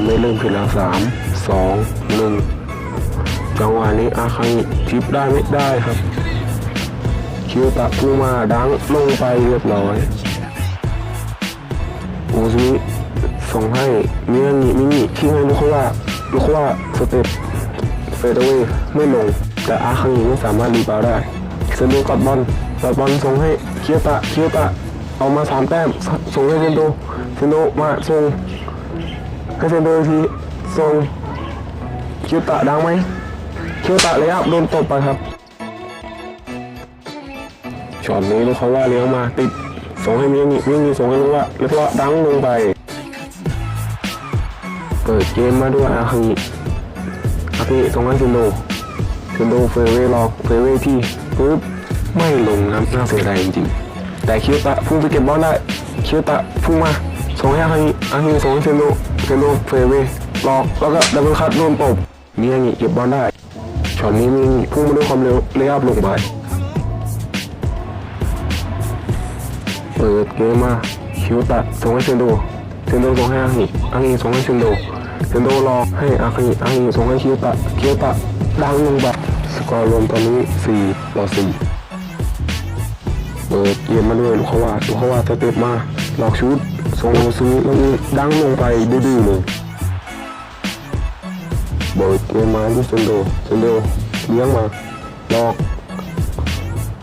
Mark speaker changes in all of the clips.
Speaker 1: มได้เริ่มขึ้นแล้วสามสองหนึ่งจังหวะนี้อาคังทิปได้ไม่ได้ครับ คิวตะพูมาดังลงไปเรียบร้อยโอซิส่งให้เมียงิมินิที่ให้ลูกว่าลูกว่าสเต็ปเฟดเวย์ไม่ลง แต่อาคังไม่สามารถรีบาวได้เซนโดกับบอลกับบอลส่งให้เคียวตะเคียวตะเอามาสามแต้มส่งให้เซนโดเซนโดมาส่ง ให้เซนโดอีกทีส่งคียวตะดังไหมคียวตะเลยครับโดนตบไปครับช็อตนี้ลูกเขาว่าเลี้ยงมาติดส่งให้มิยางิมิยางิส่งให้ลูกว่าแล้วก็ดังลงไป เปิดเกมมาด้วยอาคิอาคิส่งให้เซนโดเซนโดเฟเวล็อกเฟเวที่ปุ๊บไม่ลงนะน่าเสียดายจริงๆแต่คิวตะพุ่งไปเก็บบอลได้คิวตะพุ่งมา ส่งให้อาคิอาคิส่งให้เซนโดเซนโดเฟเวล็อกแล้วก็ดับเบิลคัตโดนตบมิยางิเก็บบอลได้ช็อตนี้มิยางิพุ่งมาด้วยความเร็วเลยอัพลงไปเปิดเกมมาคิวตัดส่งให้เซนโดเซนโดส่งให้อางิอางิส่งให้เซนโดเซนโดรอให้อางิอางิส่งให้คิวตัดคิวตัดดังลงไปสกอร์รวมตอนนี้4ต่อ4เปิดเกมมาด้วยลูกเขาว่าลูกเขาว่าสเต็ปมาหลอกชุด ส่งซื้อแล้วนี่ดังลงไปดื้อๆเลยเปิดเกมมาที่เซนโดเซนโดเลี้ยงมาหลอก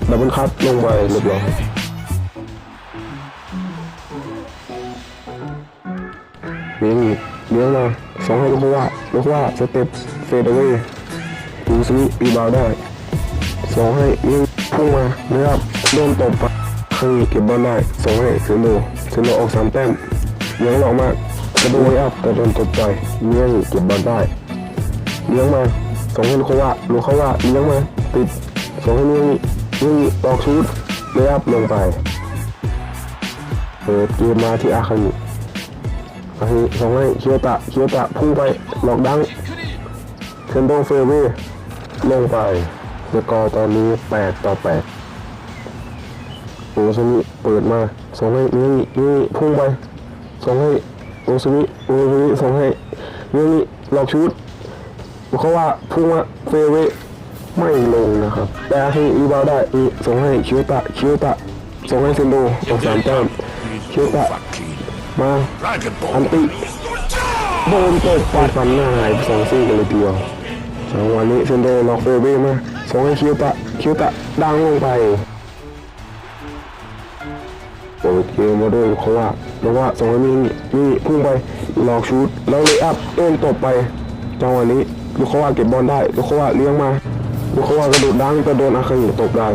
Speaker 1: ดับเบิลคัตลงไปเรียบร้อยเลี้ยงอีกเลี้ยงมาสองให้ลูกว่าลูกว่าสเต็ปเฟดเอาไว้ดูซิรีบาวได้สองให้เลี้ยงพุ่งมาเนื้อโดนตบไปข้างนี้เก็บบอลได้สองให้เซนโด เซนโดออกสามแต้มเลี้ยงหลอกมากกระโดดอัพแต่โดนตบไปเลี้ยงเก็บบอลได้เลี้ยงมาสองให้ลูกว่าลูกว่าเลี้ยงมาติดสองให้เลี้ยงเลี้ยงออกชุดเลยอัพลงไปเปิดเกมมาที่อาคานิอาฮิส่งให้เคียวตะเคียวตะพุ่งไปหลอกดังเซนโดเฟเวลงไปสกอร์ตอนนี้ 8 ต่อ 8 โอซุมิเปิดมาส่งให้มินิมินิพุ่งไปส่งให้โอซุมิโอซุมิส่งให้มินิหลอกชุดเขาว่าพุ่งมาเฟเวไม่ลงนะครับ แต่อาฮิอีบาได้อีส่งให้คียวตะคียวตะส่งให้เซนโดออกสามแต้มคียวตะมาอันติโดนตบปาดฟันหน้าหายสองซี่กันเลยทีเดียวจังหวะนี้เซนโดล็อกเฟเบ้มาส่งให้คิวตะคิวตะดังลงไป เปิดเกมมาด้วยเขาว่าเพราะว่าส่งให้มีนี่พุ่งไปหลอกชูดแล้วเลยอัพโดนตบไปจังหวะนี้ลูกเขาว่าเก็บบอลได้ลูกเขาว่าเลี้ยงมาลูกเขาว่ากระโดดดังกระโดดอาคังตบได้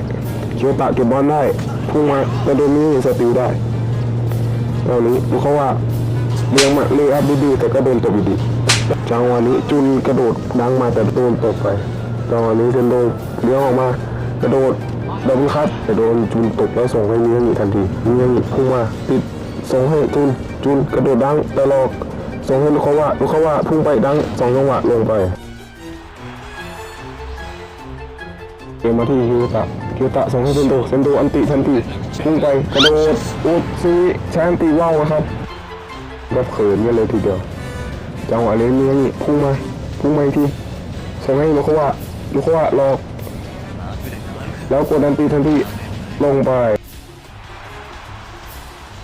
Speaker 1: คิวตะเก็บบอลได้พุ่งมากระโดดนี้สติลได้ตอนนี้ดูเขาว่าเลี้ยงมาเลี้ยงอัพดีๆแต่ก็โดนตบดีจังหวะนี้จุนกระโดดดังมาแต่โดนตบไปจังหวะนี้เซนโดเลี้ยงออกมา กระโดดดับเบิลคัตแต่โดนจุนตบแล้วส่งให้เลี้ยงอีกทันทีเลี้ยงอีกพุ่งมาติดส่งให้จุนจุนกระโดดดังตลอกส่งให้ลูกเขาว่าลูกเขาว่าพุ่งไปดังสองจังหวะลงไปเกมมาที่คิวตะคิวตะส่งให้เซนโดเซนโดอันติทันทีพุ่งไปกระโดดอุดซีแชนตีว่าวครับแบบเขินกันเลยทีเดียวจังหวะนี้เนี่ยนี่พุ่งมาพุ่งมาอีกทีส่งให้ลูกเขาว่าลูกเขาว่าหลอก แล้วกดดันตีทันทีลงไป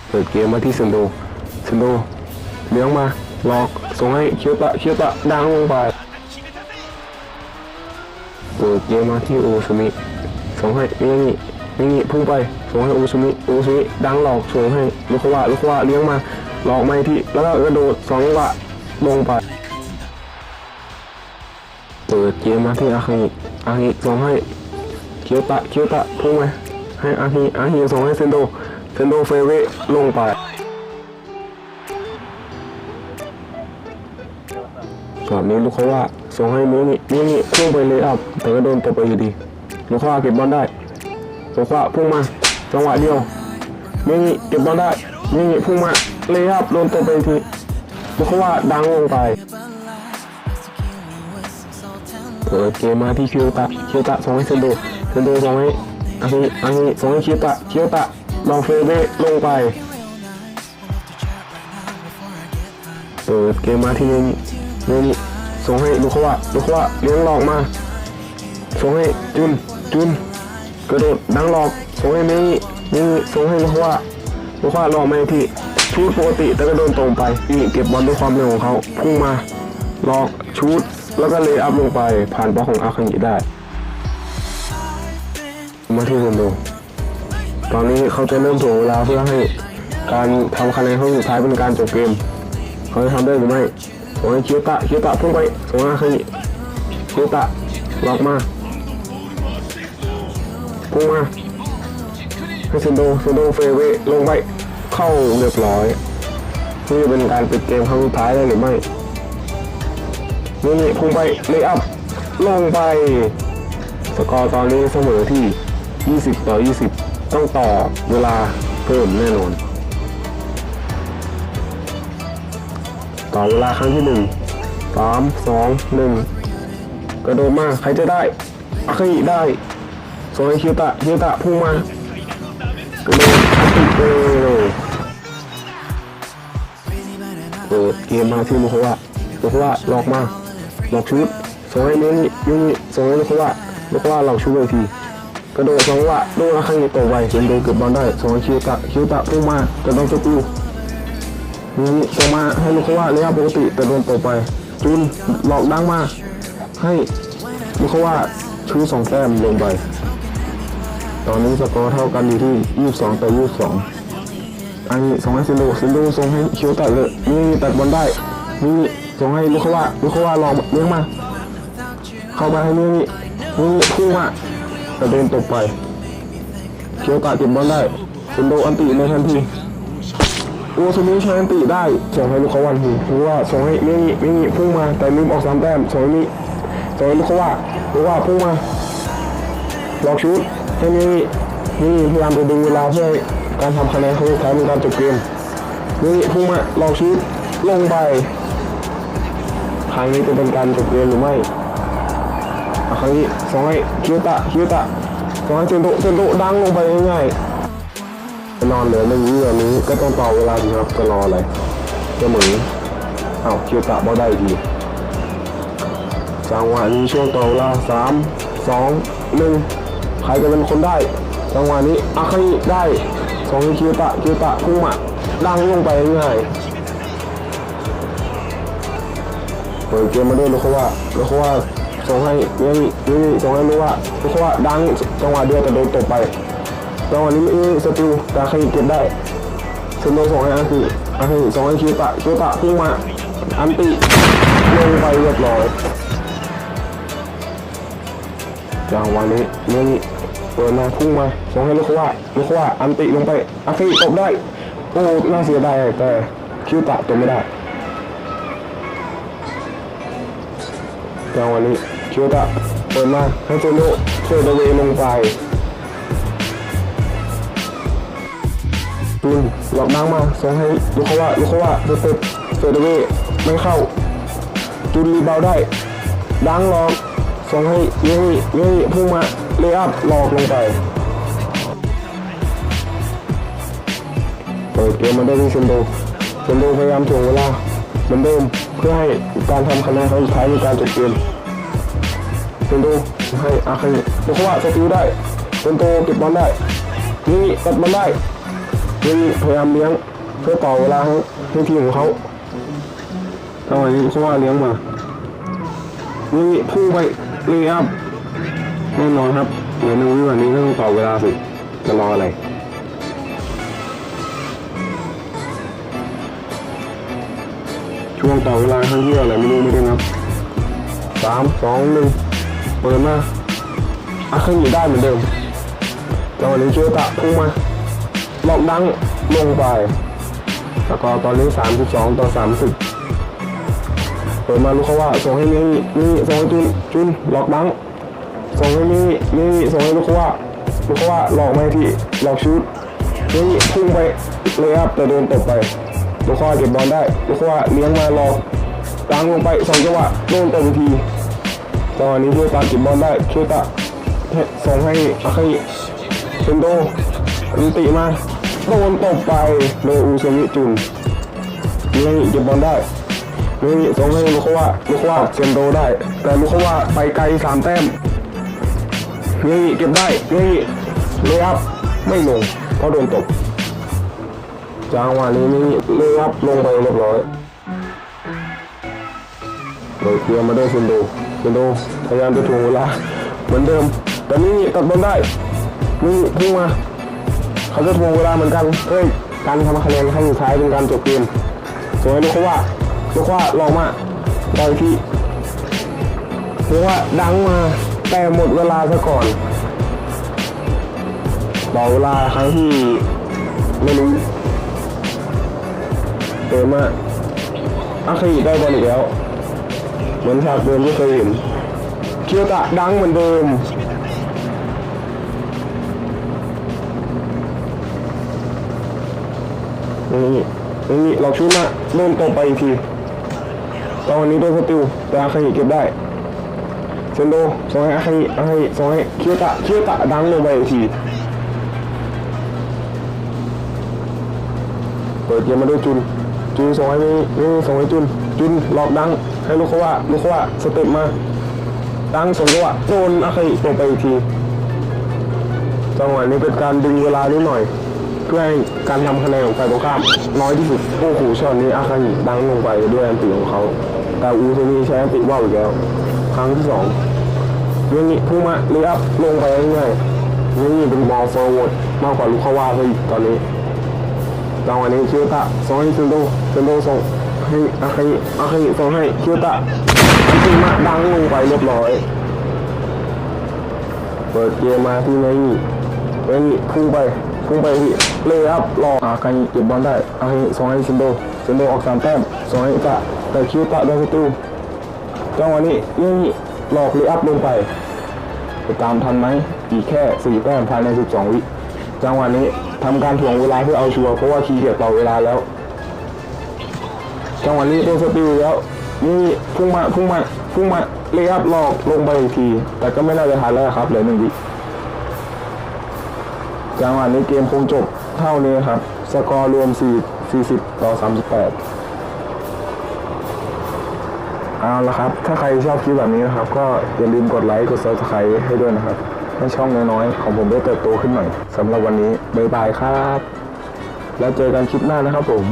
Speaker 1: เปิดเกมมาที่เซนโดเซนโดเลี้ยงมาหลอกส่งให้เคียวตะเคียวตะดังลงไปเปิดเกมมาที่โอซุมิส่งให้มิยางิมิยางิพุ่งไปส่งให้โอซุมิโอซุมิดังหลอกส่งให้ลูกเขาว่าลูกเขาว่าเลี้ยงมาหลอกมาที่แล้วก็กระโดดสองวะลงไปเปิดเกมมาที่อาคิอาคิส่งให้ คียวตะเคียวตะพุ่งไปให้อาคิอาคิส่งให้เซนโดเซนโดเฟเวลงไปช็อตนี้ลูกเขาว่าส่งให้มินิมินิพุ่งไปเลยอัพแต่ก็โดนตบไปอยู่ดี ลูกเขาว่าเก็บบอลได้ลูกเขาว่าพุ่งมาจังหวะเดียวมินิเก็บบอลได้มินิพุ่งมาเลยอัพโดนตบไปอีกทีลูกเขาว่าดังลงไปเปิดเกมมาที่คิวตะคิวตะส่งให้เซนโด เซนโดส่งให้อาฮิอาฮิส่งให้คิวตะคิวตะลองเฟเบลงไปเปิดเกมมาที่นี่นี่ส่งให้ลูกว่าลูกว่าเลี้ยงหลอกมาส่งให้จุนจุนกระโดดดังหลอกส่งให้นี่นี่ส่งให้ลูกว่าลูกว่าหลอกมาที่ชูดปกติแต่ก็โดนตรงไปนี่เก็บบอลด้วยความเร็วของเขาพุ่งมาหลอกชูดแล้วก็เลยอัพลงไปผ่านบล็อกของอาคังอิได้ มาที่คนดู ตอนนี้เขาจะเริ่มถ่วงเวลาเพื่อให้การทำคะแนนครั้งสุดท้ายเป็นการจบเกม เขาจะทำได้หรือไม่ส่งให้คิวตะคิวตะพุ่งไปส่งให้คิคิวตะล็อกมาพุ่งมาให้เซนโดเซนโดเฟเวลงไปเข้าเรียบร้อยนี่จะเป็นการปิดเกมครั้งสุดท้ายได้หรือไม่นี่นี่พุ่งไปเลยอัพลงไป สกอร์ตอนนี้เสมอที่ 20 ต่อ 20 ต้องต่อเวลาเพิ่มแน่นอน ต่อเวลาครั้งที่หนึ่งสามสองหนึ่งกระโดดมา ใครจะได้อาคาอิได้ส่งให้คิวตะคิวตะพุ่งมากระโดดติเตเลยเปิดเกมมาที่มุขวะมุขวะหลอกมาหลอกชุดส่งให้เนี่ยูนี่ส่งให้มุขวะมุขวะหลอกชุดเลยที กระโดดสองวะโดนอาคาอิตกไวจนโดนเก็บบอลได้ส่งคิวตะคิวตะพุ่งมาจะโดนสกิลนี่จะมาให้ลูกเขาว่าระยะปกติแต่โดนตกไป จุนหลอกดังมา ให้ลูกเขาว่าชูสองแต้มลงไป ตอนนี้สกอร์เท่ากันอยู่ที่ 22ต่อ22อันนี้ส่งให้ซินโดซินโดส่งให้เคียวตัดเลยนี่ตัดบอลได้นี่ส่งให้ลูกเขาว่าลูกเขาว่าลองเลี้ยงมา เข้ามาให้นี่นี่พุ่งมา แต่โดนตกไปเคียวตัดเก็บอลได้ซินโดอันติในทันทีโอ้สมิใชาอันติได้ส่งให้ลูกเขาวันทีคือว่าส่งให้เมงีเมงีพุ่งมาแต่ลืมออกสามแต้มส่งให้มิส่งให้ลูกเขาว่าลูกว่าพุ่งมาลอกชุดให้มีนี่พยายามจะดึงเวลาเพื่อการทำคะแนนครั้งสุดท้าในการจบเกมเมงีพุ่งมาลอกชุดลงไปครั้งนี้จะเป็นการจบเกมหรือไม่ ครั้งนี้ส่งให้คิวตะคิวตะส่งให้เซนโดเซนโดดังลงไปง่ายๆนอนเหลือหนึ่งวิวันนี้ก็ต้องต่อเวลาสิครับจะรออะไรจะเหมือนอ้าวคิวตะบ่ได้อีกทีจังหวะนี้ช่วงต่อเวลาสามสองหนึ่งใครจะเป็นคนได้จังหวะนี้อาคาอิได้สองให้คิวตะคิวตะพุ่งมาดังลงไปง่ายเปิดเกมมาด้วยลูกเขาว่าลูกเขาว่า ส่งให้นี่นี่ส่งให้รู้ว่าลูกเขว่าดังจังหวะเดียวแต่โดนตกไปจังหวะนี้มีสติลแต่ใครเก็บได้เซนโดส่งให้อาคืออาคือส่งให้คิวตะคิวตะพุ่งมาอันติลงไปเรียบร้อยจังหวะนี้นี่เปิดมาพุ่งมาส่งให้ลูกว่าลูกว่าอันติลงไปอาคือตบได้โอ้น่าเสียดายแต่คิวตะตบไม่ได้ จังวะนี้คิวตะเปิดมาให้เซนโดเฟดเวลงไปจูนหลอกดังมาส่งให้ลูกเขาว่าลูกเขาว่าสเต็ปเฟเดเวไม่เข้าจูนรีบาวได้ดังหลอกส่งให้เยนี่เยนี่พุ่งมาเลย์อัพหลอกลงไปเปิดเกมมาได้ที่เซนโดเซนโดพยายามถ่วงเวลาเหมือนเดิม พื่อให้การทำคะแนนครั้งสุดท้ายในการจบเกมเซนโดให้อาคาลูกเขาว่าสกิลได้เซนโดเก็บบอลได้นี่ตัดบอลได้นี่พยายามเลี้ยงเพื่อต่อเวลาให้ทีมของเขาทำไมนี่เขาว่าเลี้ยงมานี่พุ่งไปเลยอัพแน่นอนครับเหลือนึ่งวิวันนี้ก็ต้องต่อเวลาสิจะรออะไร ช่วงต่อเวลาครั้งที่อะไรไม่รู้ไม่ได้นับสามสองหนึ่งเปิดมาอะขึ้นอยู่ได้เหมือนเดิมจังหวะนี้เชียวตะพุ่งมาลอกดังลงไปสกอร์ตอนนี้32ต่อ30เปิดมาลูกเขาว่าส่งให้นี่นี่ส่งให้จุนจุนหลอกดังส่งให้นี่นี่ส่งให้ลูกเขาว่าลูกเขาว่าหลอกไม่ที่หลอกชุดนี่พุ่งไปเลยอัพแต่โดนตกไป ลูกขวาเก็บบอลได้ลูกขวาเลี้ยงมาหลอกดังลงไปสองจังหวะโดนตกทีจังหวะนี้ช่วยตาเก็บบอลได้ช่วยตะส่งให้อาคาอิเซนโดอันติมาโดนตบไปโดยอูเซมิจุนนี่เก็บบอลได้นี่ส่งให้ลูกขว่าลูกขว่าเซนโดได้ แต่ลูกขว่าไปไกลสามแต้มนี่เก็บได้นี่เลยอัพไม่ลงเพราะโดนตก จังหวะนี้นี่เลยอัพลงไปเรียบร้อยโดยเตรียมมาด้วยเซนโดเซนโดพยายามจะถ่วงเวลาเหมือนเดิมแต่นี่ตัดบอลได้นี่พุ่งมา เขาจะทวงเวลาเหมือนกันเฮ้ยการทำคะแนนครั้งสุดท้ายเป็นการจบเกมสวยลูกเขาว่าลูกว่าลองมาดอยที่เรียกว่าดังมาแต่หมดเวลาซะก่อนต่อเวลาครั้งที่ไม่รู้ เติมมาอาคาอิได้บอลอีกแล้ว เหมือนฉากเดิมที่เคยเห็นเคียวตะดังเหมือนเดิมนี่นี่เราชุดมาโดนตบไปอีกทีตอนนี้โดนสติลแต่อาคาฮิเก็บได้เซนโดส่งให้อาคาฮิอาคาฮิส่งให้เคียวตะเคียวตะดังลงไปอีกทีเปิดเกมมาด้วยจุน จุนส่งให้นี่นี่ส่งให้จุนจุนหลอกดัง ให้ลูกเขาว่าลูกเขาว่าสเต็ปมา ดังส่งเขาว่าโดนอาคาฮิตบไปอีกทีจังหวะนี้เป็นการดึงเวลานิดหน่อย เพื่อให้การทำคะแนนของฝ่ายตรงข้ามน้อยที่สุดโอ้โหช็อตนี้อาคาฮิดังลงไปด้วยอันติของเขาแต่อูซนีใช้อันติว่าวอีกแล้ว ครั้งที่สองเรื่องนี้พุ่งมาเลี้ยบลงไปง่ายๆเรื่องนี่เป็นบอลฟอร์เวิร์ดมากกว่าลูกเขาว่าซะอีกตอนนี้ จังวะนี้คียวตะส่งให้เซนโดเซนโดส่งให้อาคิอาคิส่งให้คียวตะอันติมาดังลงไปเรียบร้อย เปิดเกมมาที่ไนนี่ไนนี่พุ่งไปพุ่งไปที่เลยอัพรออาครเก็บบอลได้อาคส่งให้ซินโดซินโดออกสามแต้มส่งให้ตะแต่คิวตะโดนศัตรูจังหวะนี้นี่หลอกเลยอัพลงไปจะตามทันไหมอีกแค่สี่แต้มภายใน 12 วิจังหวะนี้ ทำการถ่วงเวลาเพื่อเอาชัวร์เพราะว่าคีย์เกียร์ต่อเวลาแล้วจังหวะนี้โดนสติลแล้วนี่พุ่งมาพุ่งมาพุ่งมาเลยอัพหลอกลงไปอีกที แต่ก็ไม่น่าจะทันแล้วครับเหลือหนึ่งวิจังหวะนี้เกมคงจบเท่านี้ครับ สกอร์รวม 4 40 ต่อ 38 เอาละครับ ถ้าใครชอบคลิปแบบนี้นะครับ ก็อย่าลืมกดไลค์ กด subscribe ให้ด้วยนะครับ ให้ช่องน้อยๆของผมได้เติบโตขึ้นหน่อยสำหรับวันนี้บ๊ายบายครับ แล้วเจอกันคลิปหน้านะครับผม